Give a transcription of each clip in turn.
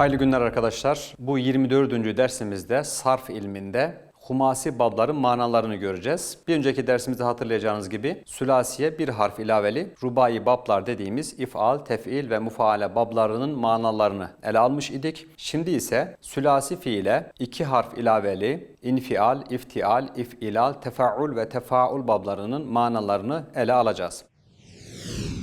Hayırlı günler arkadaşlar. Bu 24. dersimizde sarf ilminde humasi babların manalarını göreceğiz. Bir önceki dersimizde hatırlayacağınız gibi sülasiye bir harf ilaveli rubai bablar dediğimiz ifal, tef'il ve mufaale bablarının manalarını ele almış idik. Şimdi ise sülasi fiile iki harf ilaveli infial, iftial, if'ilal, tefaul ve tefaul bablarının manalarını ele alacağız.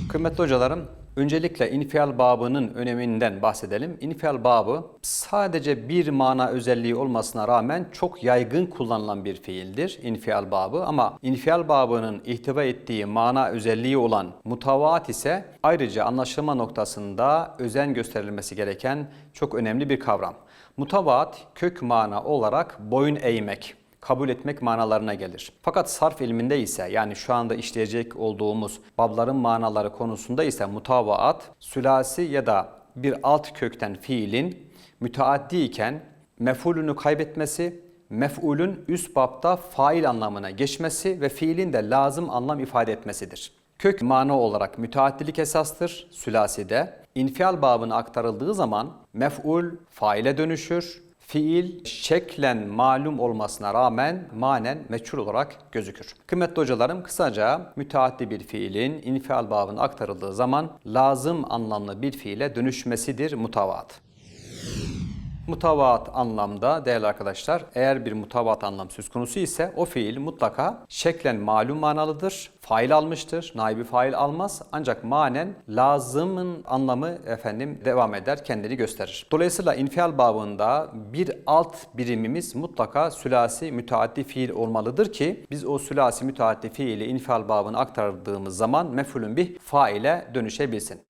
Kıymetli hocalarım, öncelikle infial babının öneminden bahsedelim. İnfial babı sadece bir mana özelliği olmasına rağmen çok yaygın kullanılan bir fiildir infial babı ama infial babının ihtiva ettiği mana özelliği olan mutavaat ise ayrıca anlaşılma noktasında özen gösterilmesi gereken çok önemli bir kavram. Mutavaat kök mana olarak boyun eğmek, kabul etmek manalarına gelir. Fakat sarf ilminde ise yani şu anda işleyecek olduğumuz babların manaları konusunda ise mutavaat, sülasi ya da bir alt kökten fiilin müteaddi iken mef'ulünü kaybetmesi, mef'ulün üst babda fail anlamına geçmesi ve fiilin de lazım anlam ifade etmesidir. Kök mana olarak müteaddilik esastır sülaside. İnfial babına aktarıldığı zaman mef'ul faile dönüşür, fiil şeklen malum olmasına rağmen manen meçhul olarak gözükür. Kıymetli hocalarım kısaca müteaddi bir fiilin infial babına aktarıldığı zaman lazım anlamlı bir fiile dönüşmesidir mutavaat. Mutavaat anlamda değerli arkadaşlar eğer bir mutavaat anlam söz konusu ise o fiil mutlaka şeklen malum manalıdır. Fail almıştır. Naibi fail almaz. Ancak manen lazımın anlamı efendim devam eder, kendini gösterir. Dolayısıyla infial babında bir alt birimimiz mutlaka sülasi müteaddi fiil olmalıdır ki biz o sülasi müteaddi fiili infial babına aktardığımız zaman mef'ulün bir faile dönüşebilsin.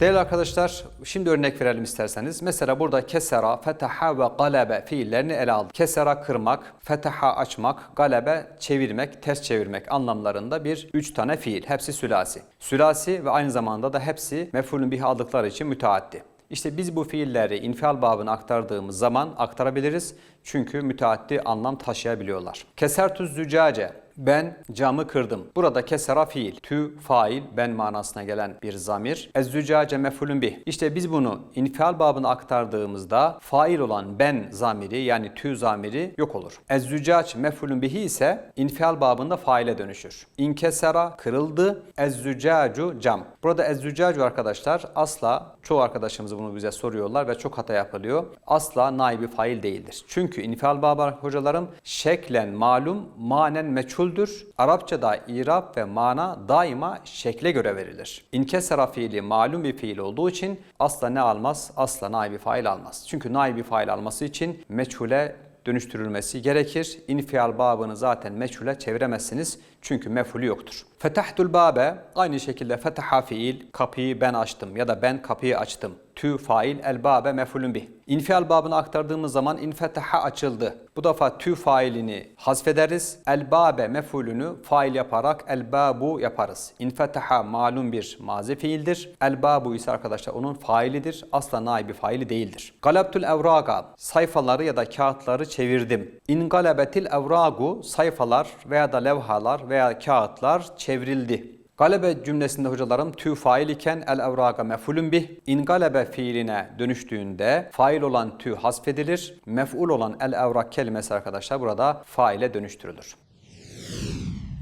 Değerli arkadaşlar, şimdi örnek verelim isterseniz. Mesela burada kesera, fetaha ve galebe fiillerini ele aldık. Kesera kırmak, fetaha açmak, galebe çevirmek, ters çevirmek anlamlarında bir üç tane fiil. Hepsi sülasi. Sülasi ve aynı zamanda da hepsi mef'ulün bih aldıkları için müteaddi. İşte biz bu fiilleri infial babına aktardığımız zaman aktarabiliriz. Çünkü müteaddi anlam taşıyabiliyorlar. Kesertüz zücace ben camı kırdım. Burada kesera fiil, tü fail, ben manasına gelen bir zamir. Ezzücace mefulün bih. İşte biz bunu infial babına aktardığımızda fail olan ben zamiri yani tü zamiri yok olur. Ezzücac mefulün bihi ise infial babında faile dönüşür. İnkesera kırıldı, ezzücacu cam. Burada ezzücacu arkadaşlar asla çoğu arkadaşımız bunu bize soruyorlar ve çok hata yapılıyor. Asla naibi fail değildir. Çünkü infial babı hocalarım şeklen malum, manen meçhuldür. Arapçada irab ve mana daima şekle göre verilir. İnkesera fiili malum bir fiil olduğu için asla ne almaz? Asla naibi fail almaz. Çünkü naibi fail alması için meçhule dönüştürülmesi gerekir. İnfial babını zaten meçhule çeviremezsiniz. Çünkü mef'ulü yoktur. Fetahtul babe aynı şekilde fetaha fiil kapıyı ben açtım ya da ben kapıyı açtım. Tü fail el babe mef'ulün bih. İnfial babını aktardığımız zaman infetaha açıldı. Bu defa tü failini hasfederiz. El babe mef'ulünü fail yaparak el babu yaparız. İnfetaha malum bir mazi fiildir. El babu ise arkadaşlar onun failidir. Asla naibi faili değildir. Galabtul evraga sayfaları ya da kağıtları çevirdim. İn galabetil evragu sayfalar veya da levhalar veya kağıtlar çevrildi. Galebe cümlesinde hocalarım tü fail iken el evraga mef'ulün bih. İn galebe fiiline dönüştüğünde fail olan tü hasfedilir. Mef'ul olan el evrak kelimesi arkadaşlar burada faile dönüştürülür.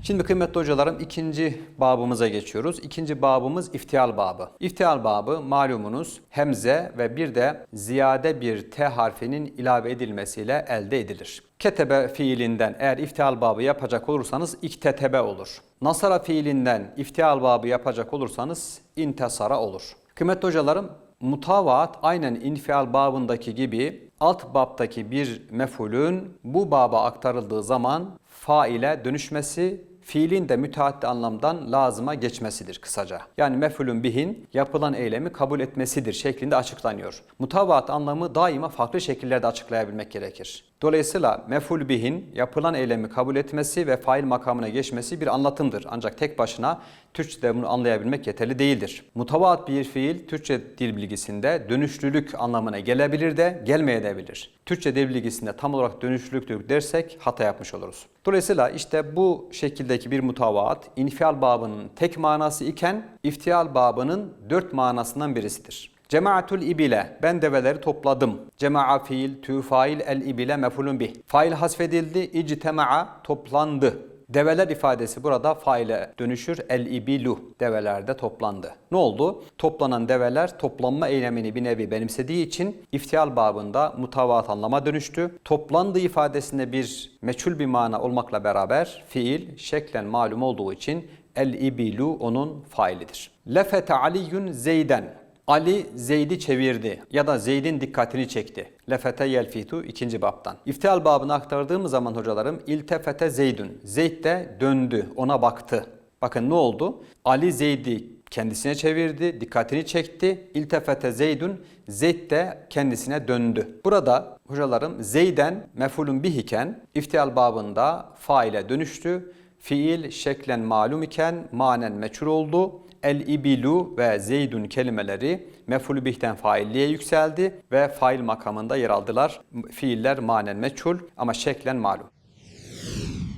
Şimdi kıymetli hocalarım ikinci babımıza geçiyoruz. İkinci babımız iftial babı. İftial babı malumunuz hemze ve bir de ziyade bir t harfinin ilave edilmesiyle elde edilir. Ketebe fiilinden eğer iftial babı yapacak olursanız iktetebe olur. Nasara fiilinden iftial babı yapacak olursanız intesara olur. Kıymetli hocalarım mutavaat aynen infial babındaki gibi alt babdaki bir mefulün bu baba aktarıldığı zaman faile dönüşmesi fiilin de müteaddi anlamdan lazıma geçmesidir kısaca. Yani mef'ulün bihin yapılan eylemi kabul etmesidir şeklinde açıklanıyor. Mutavaat anlamı daima farklı şekillerde açıklayabilmek gerekir. Dolayısıyla mef'ul bihin yapılan eylemi kabul etmesi ve fail makamına geçmesi bir anlatımdır. Ancak tek başına Türkçe'de bunu anlayabilmek yeterli değildir. Mutavaat bir fiil Türkçe dil bilgisinde dönüşlülük anlamına gelebilir de gelmeyebilir. Türkçe dil bilgisinde tam olarak dönüşlülüktür dersek hata yapmış oluruz. Dolayısıyla işte bu şekildeki bir mutavaat infial babının tek manası iken iftial babının dört manasından birisidir. Cemaatul ibile ben develeri topladım. Cema'a fiil, tü el ibile mefulun bih. Fail hasfedildi, ictema'a toplandı. Develer ifadesi burada faile dönüşür. El ibilu develerde toplandı. Ne oldu? Toplanan develer toplanma eylemini bir nevi benimsediği için iftial babında mutavat anlama dönüştü. Toplandı ifadesinde bir meçhul bir mana olmakla beraber fiil şeklen malum olduğu için el ibilu onun failidir. Lefete aliyun zeyden Ali Zeyd'i çevirdi ya da Zeyd'in dikkatini çekti. Lefete yelfitu ikinci babtan. İftial babını aktardığım zaman hocalarım iltefete Zeydün. Zeyd de döndü, ona baktı. Bakın ne oldu? Ali Zeyd'i kendisine çevirdi, dikkatini çekti. İltefete Zeydün, Zeyd de kendisine döndü. Burada hocalarım Zeyden mefulun bih iken iftial babında faile dönüştü. Fiil şeklen malum iken manen meçhul oldu. El ibilu ve zeydun kelimeleri mef'ulü bihten failliğe yükseldi ve fail makamında yer aldılar. Fiiller manen meçhul ama şeklen malum.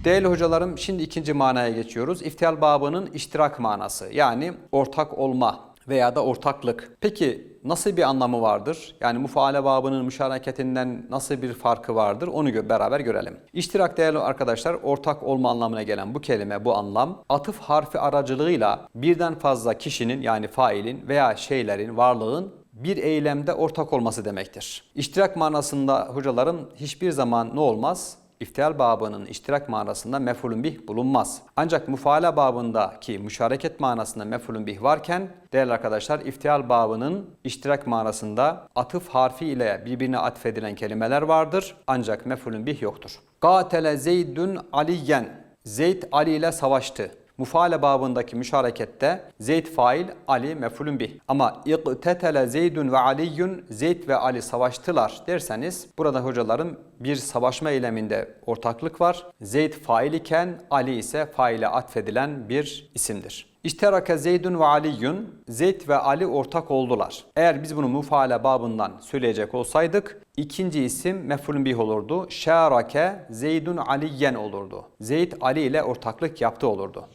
Değerli hocalarım şimdi ikinci manaya geçiyoruz. İftihal babının iştirak manası yani ortak olma veya da ortaklık. Peki nasıl bir anlamı vardır? Yani mufaale babının müşareketinden nasıl bir farkı vardır? Onu gö- beraber görelim. İştirak değerli arkadaşlar ortak olma anlamına gelen bu kelime, bu anlam atıf harfi aracılığıyla birden fazla kişinin yani failin veya şeylerin, varlığın bir eylemde ortak olması demektir. İştirak manasında hocalarım hiçbir zaman ne olmaz? İftihal babının iştirak manasında mef'ulün bih bulunmaz. Ancak mufaala babındaki müşareket manasında mef'ulün bih varken değerli arkadaşlar iftihal babının iştirak manasında atıf harfi ile birbirine atfedilen kelimeler vardır. Ancak mef'ulün bih yoktur. Gatele Zeydün Aliyen Zeyd Ali ile savaştı. Mufaale babındaki müşarekette Zeyd fail, Ali mef'ulün bih. Ama iqtetele Zeydun ve Aliyyun Zeyd ve Ali savaştılar derseniz burada hocalarım bir savaşma eyleminde ortaklık var. Zeyd fail iken Ali ise faile atfedilen bir isimdir. İşterake Zeydun ve Aliyyun, Zeyd ve Ali ortak oldular. Eğer biz bunu mufaale babından söyleyecek olsaydık, ikinci isim mef'ulün bih olurdu. Şerake Zeydun Aliyen olurdu. Zeyd Ali ile ortaklık yaptı olurdu.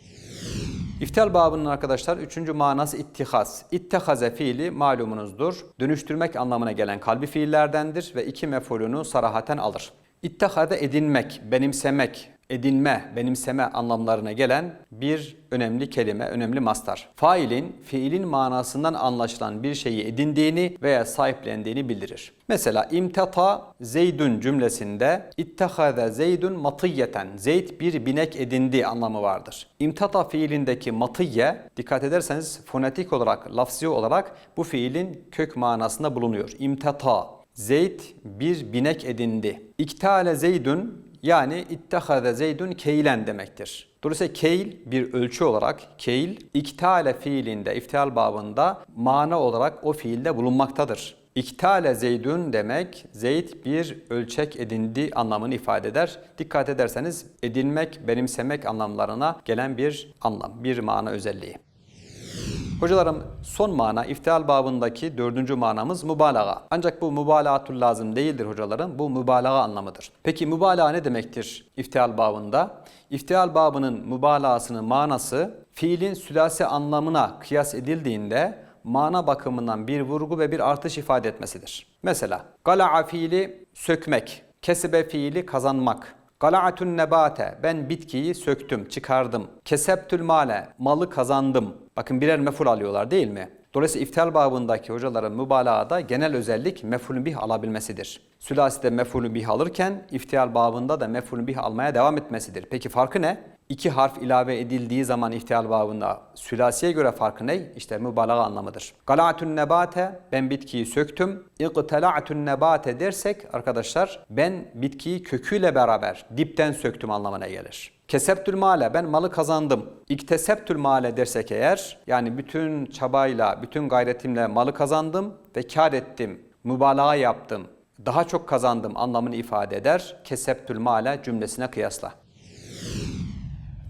İftal babının arkadaşlar üçüncü manası ittihaz. İttihaze fiili malumunuzdur. Dönüştürmek anlamına gelen kalbi fiillerdendir ve iki mef'ulünü sarahaten alır. İttihade edinmek, benimsemek, edinme, benimseme anlamlarına gelen bir önemli kelime, önemli mastar. Failin, fiilin manasından anlaşılan bir şeyi edindiğini veya sahiplendiğini bildirir. Mesela imtata Zeydun cümlesinde ittehade Zeydun matiyeten. Zeyd bir binek edindi anlamı vardır. İmtata fiilindeki matiye dikkat ederseniz fonetik olarak, lafzi olarak bu fiilin kök manasında bulunuyor. İmtata Zeyd bir binek edindi. İktale Zeydun yani ittehade zeydun keylen demektir. Dolayısıyla keyl bir ölçü olarak keyl iktale fiilinde iftihal babında mana olarak o fiilde bulunmaktadır. İktale zeydun demek zeyd bir ölçek edindi anlamını ifade eder. Dikkat ederseniz edinmek, benimsemek anlamlarına gelen bir anlam, bir mana özelliği. Hocalarım son mana iftihal babındaki dördüncü manamız mübalağa. Ancak bu mübalağatul lazım değildir hocalarım. Bu mübalağa anlamıdır. Peki mübalağa ne demektir iftihal babında? İftihal babının mübalağasının manası fiilin sülasi anlamına kıyas edildiğinde mana bakımından bir vurgu ve bir artış ifade etmesidir. Mesela gala'a fiili sökmek, kesibe fiili kazanmak, Gala'atun nebate ben bitkiyi söktüm, çıkardım. Keseptül male malı kazandım. Bakın birer meful alıyorlar değil mi? Dolayısıyla iftihal babındaki hocaların mübalağada genel özellik mefulün bih alabilmesidir. Sülaside mefulün bih alırken iftihal babında da mefulün bih almaya devam etmesidir. Peki farkı ne? İki harf ilave edildiği zaman iftihal babında sülasiye göre farkı ne? İşte mübalağa anlamıdır. Gala'atun nebate ben bitkiyi söktüm. İqtela'atun nebate dersek arkadaşlar ben bitkiyi köküyle beraber dipten söktüm anlamına gelir. Keseptül male ben malı kazandım. İkteseptül male dersek eğer yani bütün çabayla, bütün gayretimle malı kazandım ve kar ettim, mübalağa yaptım, daha çok kazandım anlamını ifade eder. Keseptül male cümlesine kıyasla.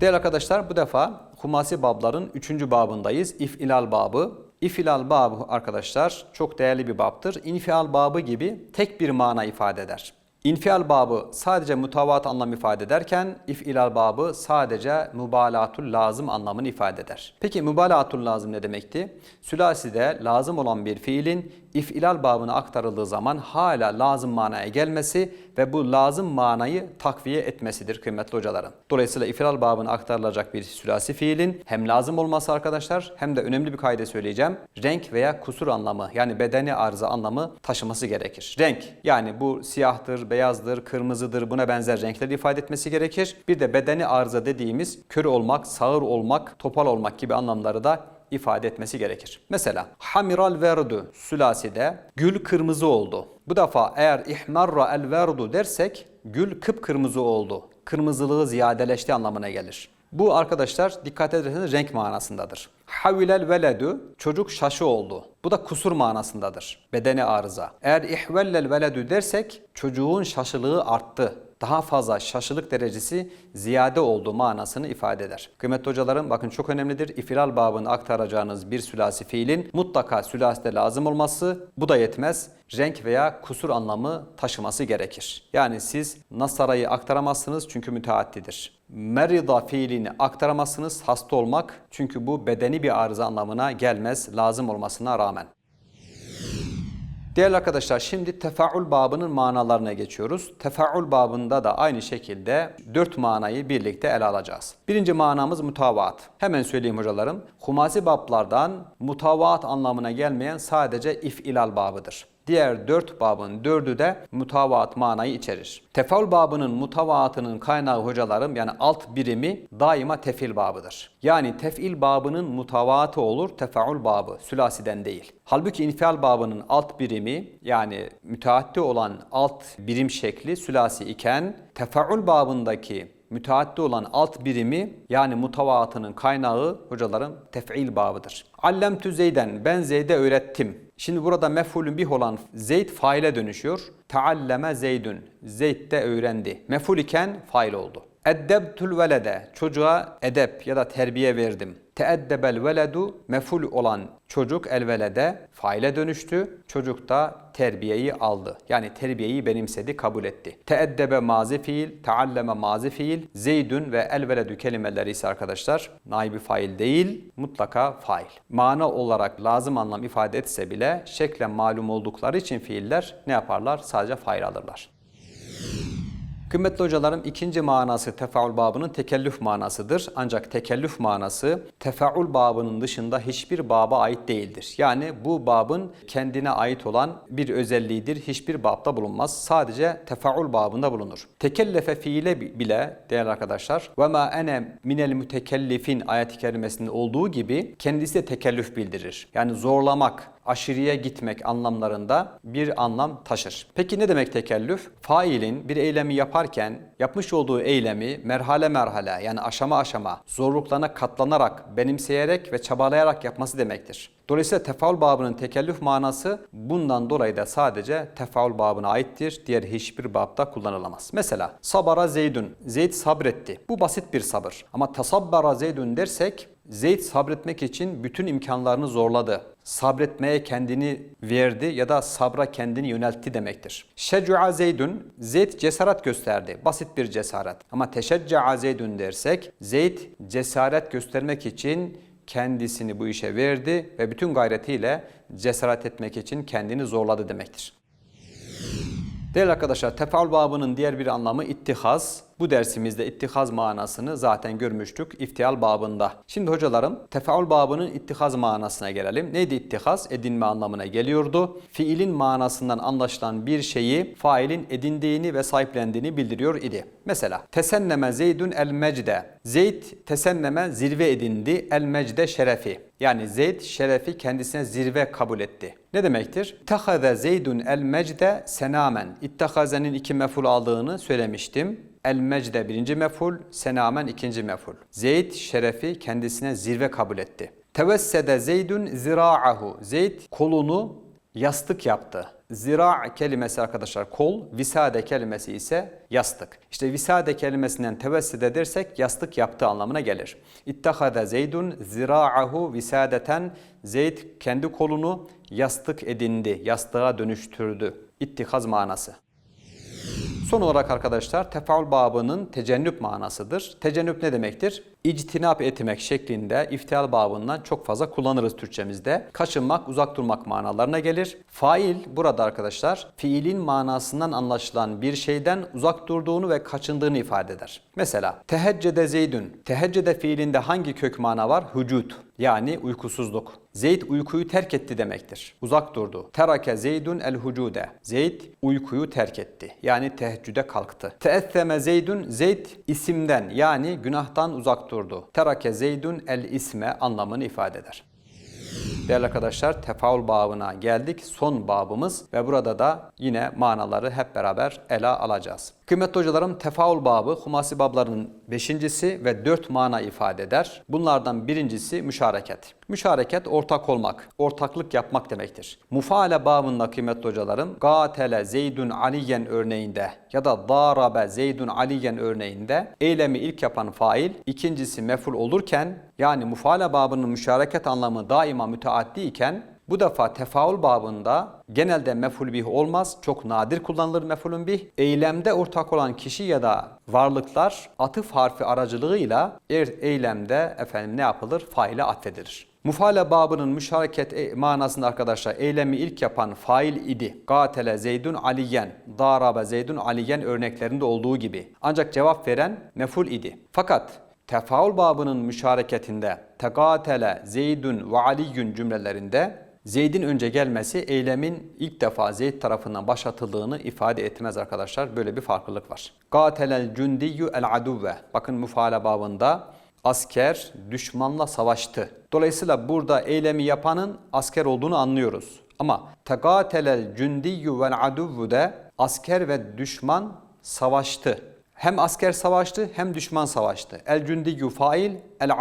Değerli arkadaşlar bu defa Humasi babların 3. babındayız. İfilal babı. İfilal babı arkadaşlar çok değerli bir babdır. İnfial babı gibi tek bir mana ifade eder. İnfial babı sadece mutavat anlam ifade ederken ifilal babı sadece mübalatul lazım anlamını ifade eder. Peki mübalatul lazım ne demekti? Sülaside lazım olan bir fiilin ifilal babına aktarıldığı zaman hala lazım manaya gelmesi ve bu lazım manayı takviye etmesidir kıymetli hocalarım. Dolayısıyla ifilal babına aktarılacak bir sülasi fiilin hem lazım olması arkadaşlar hem de önemli bir kaide söyleyeceğim. Renk veya kusur anlamı yani bedeni arıza anlamı taşıması gerekir. Renk yani bu siyahtır, beyazdır, kırmızıdır buna benzer renkleri ifade etmesi gerekir. Bir de bedeni arıza dediğimiz kör olmak, sağır olmak, topal olmak gibi anlamları da ifade etmesi gerekir. Mesela hamiral verdu sülaside gül kırmızı oldu. Bu defa eğer ihmarra el verdu dersek gül kıpkırmızı oldu. Kırmızılığı ziyadeleşti anlamına gelir. Bu arkadaşlar dikkat ederseniz renk manasındadır. Havilel veledu çocuk şaşı oldu. Bu da kusur manasındadır. Bedeni arıza. Eğer ihvellel veledu dersek çocuğun şaşılığı arttı daha fazla şaşılık derecesi ziyade olduğu manasını ifade eder. Kıymetli hocalarım bakın çok önemlidir. İfilal babını aktaracağınız bir sülasi fiilin mutlaka sülaside lazım olması bu da yetmez. Renk veya kusur anlamı taşıması gerekir. Yani siz nasarayı aktaramazsınız çünkü müteaddidir. Merida fiilini aktaramazsınız hasta olmak çünkü bu bedeni bir arıza anlamına gelmez lazım olmasına rağmen. Değerli arkadaşlar şimdi tefaül babının manalarına geçiyoruz. Tefaül babında da aynı şekilde dört manayı birlikte ele alacağız. Birinci manamız mutavaat. Hemen söyleyeyim hocalarım. Humasi bablardan mutavaat anlamına gelmeyen sadece ifilal babıdır. Diğer dört babın dördü de mutavaat manayı içerir. Tefaül babının mutavaatının kaynağı hocalarım yani alt birimi daima tefil babıdır. Yani tefil babının mutavaatı olur tefaül babı sülasiden değil. Halbuki infial babının alt birimi yani müteaddi olan alt birim şekli sülasi iken tefaül babındaki müteaddi olan alt birimi yani mutavaatının kaynağı hocalarım tef'il babıdır. Allemtü Zeyden ben Zeyd'e öğrettim. Şimdi burada mef'ulün bih olan Zeyd faile dönüşüyor. Tealleme Zeydün. Zeyd de öğrendi. Mef'ul iken fail oldu. Eddebtül velede çocuğa edep ya da terbiye verdim. Teeddebel veledu meful olan çocuk el velede faile dönüştü. Çocuk da terbiyeyi aldı. Yani terbiyeyi benimsedi, kabul etti. Teeddebe mazi fiil, tealleme mazi fiil, zeydün ve el veledü kelimeleri ise arkadaşlar naibi fail değil, mutlaka fail. Mana olarak lazım anlam ifade etse bile şeklen malum oldukları için fiiller ne yaparlar? Sadece fail alırlar. Kıymetli hocalarım ikinci manası tefaül babının tekellüf manasıdır. Ancak tekellüf manası tefaül babının dışında hiçbir baba ait değildir. Yani bu babın kendine ait olan bir özelliğidir. Hiçbir babda bulunmaz. Sadece tefaül babında bulunur. Tekellefe fiile bile değerli arkadaşlar ve ma ene minel mütekellifin ayet-i kerimesinde olduğu gibi kendisi de tekellüf bildirir. Yani zorlamak, aşırıya gitmek anlamlarında bir anlam taşır. Peki ne demek tekellüf? Failin bir eylemi yaparken yapmış olduğu eylemi merhale merhale yani aşama aşama zorluklarına katlanarak, benimseyerek ve çabalayarak yapması demektir. Dolayısıyla tefaül babının tekellüf manası bundan dolayı da sadece tefaül babına aittir. Diğer hiçbir babda kullanılamaz. Mesela sabara zeydün. Zeyd sabretti. Bu basit bir sabır. Ama tasabbara zeydün dersek Zeyd sabretmek için bütün imkanlarını zorladı. Sabretmeye kendini verdi ya da sabra kendini yöneltti demektir. Şecu'a Zeydün, Zeyd cesaret gösterdi. Basit bir cesaret. Ama teşecca'a Zeydün dersek, Zeyd cesaret göstermek için kendisini bu işe verdi ve bütün gayretiyle cesaret etmek için kendini zorladı demektir. Değerli arkadaşlar, tefaül babının diğer bir anlamı ittihaz. Bu dersimizde ittihaz manasını zaten görmüştük iftial babında. Şimdi hocalarım tefaül babının ittihaz manasına gelelim. Neydi ittihaz? Edinme anlamına geliyordu. Fiilin manasından anlaşılan bir şeyi failin edindiğini ve sahiplendiğini bildiriyor idi. Mesela tesenneme zeydün el mecde. Zeyd tesenneme zirve edindi el mecde şerefi. Yani Zeyd şerefi kendisine zirve kabul etti. Ne demektir? İttahaze zeydun el mecde senamen. İttahazenin iki meful aldığını söylemiştim. El mecde birinci meful, senamen ikinci meful. Zeyd şerefi kendisine zirve kabul etti. Tevessede zeydun zira'ahu. Zeyd kolunu yastık yaptı. Zira kelimesi arkadaşlar kol, visade kelimesi ise yastık. İşte visade kelimesinden tevesside dersek yastık yaptığı anlamına gelir. İttehade zeydun zira'ahu visadeten Zeyd kendi kolunu yastık edindi, yastığa dönüştürdü. İttihaz manası. Son olarak arkadaşlar tefaül babının tecennüp manasıdır. Tecennüp ne demektir? İctinap etmek şeklinde iftial babından çok fazla kullanırız Türkçemizde. Kaçınmak, uzak durmak manalarına gelir. Fail burada arkadaşlar fiilin manasından anlaşılan bir şeyden uzak durduğunu ve kaçındığını ifade eder. Mesela teheccede zeydün. Teheccede fiilinde hangi kök mana var? Hücud yani uykusuzluk. Zeyd uykuyu terk etti demektir. Uzak durdu. Terake zeydun el hucude. Zeyd uykuyu terk etti. Yani teheccüde kalktı. Teesseme zeydun. Zeyd isimden yani günahtan uzak durdu. Terake zeydun el isme anlamını ifade eder. Değerli arkadaşlar tefaul babına geldik. Son babımız ve burada da yine manaları hep beraber ele alacağız. Kıymetli hocalarım tefaul babı Humasi bablarının beşincisi ve dört mana ifade eder. Bunlardan birincisi müşareket. Müşareket ortak olmak, ortaklık yapmak demektir. Mufaale babında kıymetli hocalarım gatele zeydun aliyen örneğinde ya da darabe zeydun aliyen örneğinde eylemi ilk yapan fail, ikincisi meful olurken yani mufaale babının müşareket anlamı daima müteaddi iken bu defa tefaul babında genelde meful bih olmaz. Çok nadir kullanılır mefulun bih. Eylemde ortak olan kişi ya da varlıklar atıf harfi aracılığıyla er, eylemde efendim ne yapılır? Faile atfedilir. Mufale babının müşareket e- manasında arkadaşlar eylemi ilk yapan fail idi. Gatele zeydun aliyen, darabe zeydun aliyen örneklerinde olduğu gibi. Ancak cevap veren meful idi. Fakat tefaul babının müşareketinde tegatele zeydun ve aliyyun cümlelerinde Zeyd'in önce gelmesi eylemin ilk defa Zeyd tarafından başlatıldığını ifade etmez arkadaşlar. Böyle bir farklılık var. Gatelel cündiyyu el. Bakın müfaale babında asker düşmanla savaştı. Dolayısıyla burada eylemi yapanın asker olduğunu anlıyoruz. Ama tegatelel cündiyyu vel aduvvu de asker ve düşman savaştı. Hem asker savaştı hem düşman savaştı. El fail, el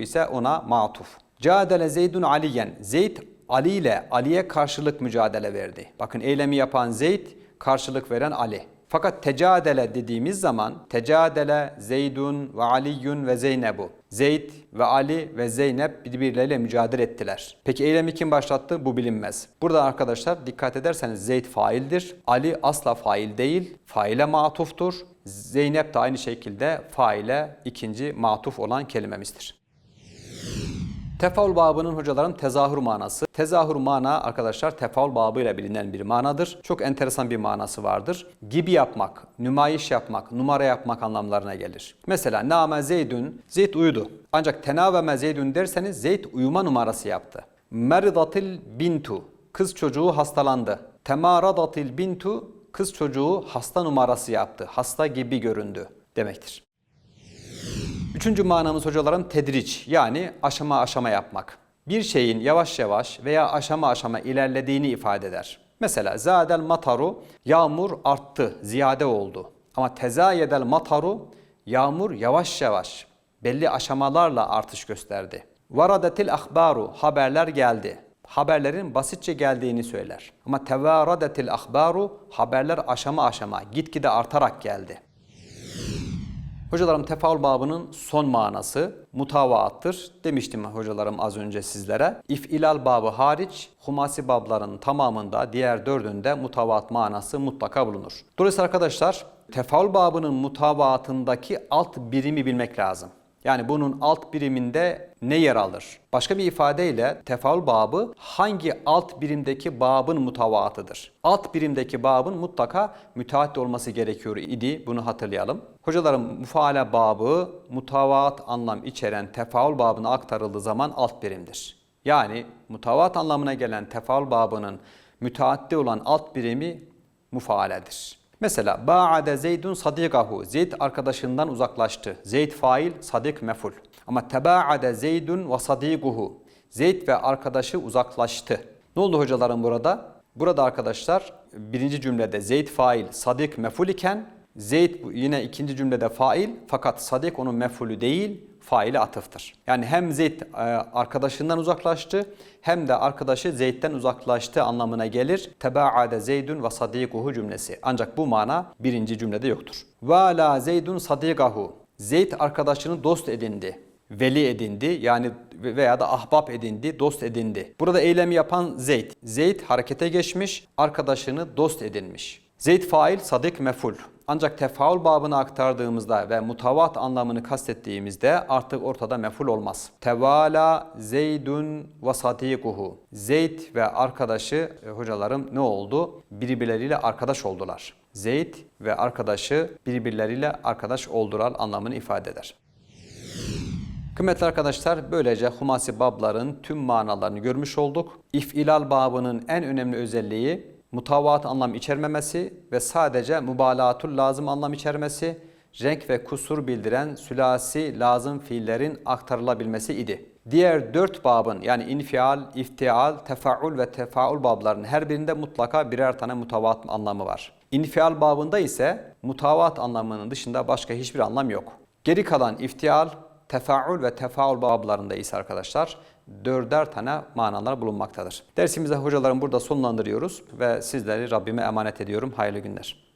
ise ona matuf. Cadele Zeydun Aliyen. Zeyd Ali ile Ali'ye karşılık mücadele verdi. Bakın eylemi yapan Zeyd, karşılık veren Ali. Fakat tecadele dediğimiz zaman tecadele Zeydun ve Aliyun ve Zeynebu. Zeyd ve Ali ve Zeynep birbirleriyle mücadele ettiler. Peki eylemi kim başlattı? Bu bilinmez. Burada arkadaşlar dikkat ederseniz Zeyd faildir. Ali asla fail değil. Faile matuftur. Zeynep de aynı şekilde faile ikinci matuf olan kelimemizdir. Tefaul babının hocaların tezahür manası. Tezahür mana arkadaşlar tefaul babı ile bilinen bir manadır. Çok enteresan bir manası vardır. Gibi yapmak, nümayiş yapmak, numara yapmak anlamlarına gelir. Mesela name Zeydün, Zeyd uyudu. Ancak tenaveme Zeydün derseniz Zeyd uyuma numarası yaptı. Meridatil bintu, kız çocuğu hastalandı. Temaradatil bintu, kız çocuğu hasta numarası yaptı. Hasta gibi göründü demektir. Üçüncü manamız hocalarım tedriç yani aşama aşama yapmak. Bir şeyin yavaş yavaş veya aşama aşama ilerlediğini ifade eder. Mesela zadel mataru yağmur arttı, ziyade oldu. Ama tezayedel mataru yağmur yavaş yavaş belli aşamalarla artış gösterdi. Varadetil ahbaru haberler geldi. Haberlerin basitçe geldiğini söyler. Ama tevaradetil ahbaru haberler aşama aşama gitgide artarak geldi. Hocalarım tefaul babının son manası mutavaattır. Demiştim hocalarım az önce sizlere. İf'ilal babı hariç humasi babların tamamında diğer dördünde mutavaat manası mutlaka bulunur. Dolayısıyla arkadaşlar tefaul babının mutavaatındaki alt birimi bilmek lazım. Yani bunun alt biriminde ne yer alır? Başka bir ifadeyle tefaul babı hangi alt birimdeki babın mutavaatıdır? Alt birimdeki babın mutlaka müteahhit olması gerekiyor idi. Bunu hatırlayalım. Hocalarım mufaale babı mutavaat anlam içeren tefaul babına aktarıldığı zaman alt birimdir. Yani mutavaat anlamına gelen tefaul babının müteaddi olan alt birimi mufaaledir. Mesela ba'ade Zeydun sadikahu. Zeyd arkadaşından uzaklaştı. Zeyd fail, sadik meful. Ama tebaade Zeydun ve sadikuhu. Zeyd ve arkadaşı uzaklaştı. Ne oldu hocalarım burada? Burada arkadaşlar birinci cümlede Zeyd fail, sadik meful iken Zeyd yine ikinci cümlede fail fakat sadik onun mefulü değil, faili atıftır. Yani hem Zeyd e, arkadaşından uzaklaştı hem de arkadaşı Zeyd'den uzaklaştı anlamına gelir. Tebaade Zeydun ve sadikuhu cümlesi. Ancak bu mana birinci cümlede yoktur. Ve la Zeydun sadikahu. Zeyd arkadaşını dost edindi. Veli edindi yani veya da ahbap edindi, dost edindi. Burada eylemi yapan Zeyd. Zeyd harekete geçmiş, arkadaşını dost edinmiş. Zeyd fail, sadık meful. Ancak tefaül babını aktardığımızda ve mutavat anlamını kastettiğimizde artık ortada meful olmaz. Tevala Zeydun ve sadikuhu. Zeyd ve arkadaşı e, hocalarım ne oldu? Birbirleriyle arkadaş oldular. Zeyd ve arkadaşı birbirleriyle arkadaş oldular anlamını ifade eder. Kıymetli arkadaşlar böylece humasi babların tüm manalarını görmüş olduk. İf'ilal babının en önemli özelliği mutavat anlam içermemesi ve sadece mübalağatul lazım anlam içermesi, renk ve kusur bildiren sülasi lazım fiillerin aktarılabilmesi idi. Diğer dört babın yani infial, iftial, tefaul ve tefaul bablarının her birinde mutlaka birer tane mutavat anlamı var. İnfial babında ise mutavat anlamının dışında başka hiçbir anlam yok. Geri kalan iftial, tefaül ve tefaül bablarında ise arkadaşlar dörder tane manalar bulunmaktadır. Dersimize hocalarım burada sonlandırıyoruz ve sizleri Rabbime emanet ediyorum. Hayırlı günler.